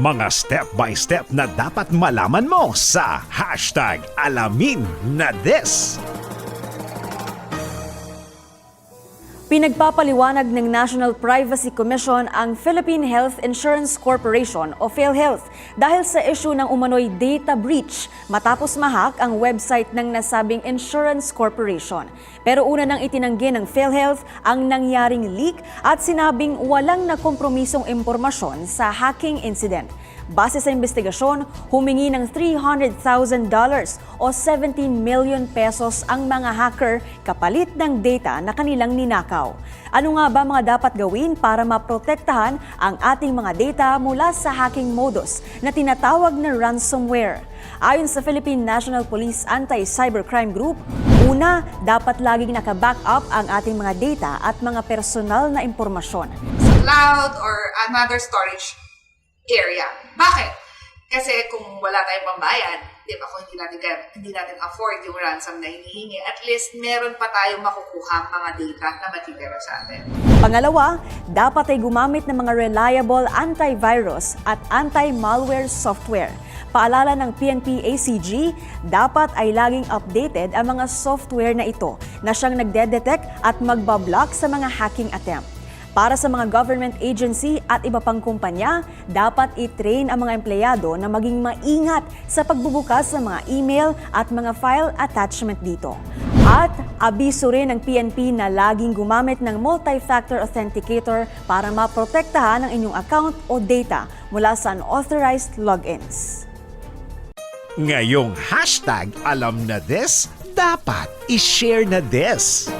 Mga step-by-step na dapat malaman mo sa hashtag alamin na this. Pinagpapaliwanag ng National Privacy Commission ang Philippine Health Insurance Corporation o PhilHealth dahil sa issue ng umano'y data breach matapos mahak ang website ng nasabing insurance corporation. Pero una nang itinanggi ng PhilHealth ang nangyaring leak at sinabing walang nakompromisong impormasyon sa hacking incident. Base sa investigasyon, humingi ng $300,000 o 17 million pesos ang mga hacker kapalit ng data na kanilang ninakaw. Ano nga ba mga dapat gawin para maprotektahan ang ating mga data mula sa hacking modus na tinatawag na ransomware? Ayon sa Philippine National Police Anti-Cybercrime Group, una, dapat laging naka-back up ang ating mga data at mga personal na impormasyon. cloud or another storage area. Bakit? Kasi kung wala tayong pambayad, di ba, kung hindi natin, hindi natin afford yung ransom na hinihingi, at least meron pa tayong makukuha mga data na matitira sa atin. Pangalawa, dapat ay gumamit ng mga reliable antivirus at anti-malware software. Paalala ng PNP ACG, dapat ay laging updated ang mga software na ito na siyang nagde-detect at magbablock sa mga hacking attempt. Para sa mga government agency at iba pang kumpanya, dapat i-train ang mga empleyado na maging maingat sa pagbubukas ng mga email at mga file attachment dito. At abiso rin ng PNP na laging gumamit ng multi-factor authenticator para maprotektahan ang inyong account o data mula sa unauthorized logins. Ngayong hashtag alam na this, dapat i-share na this.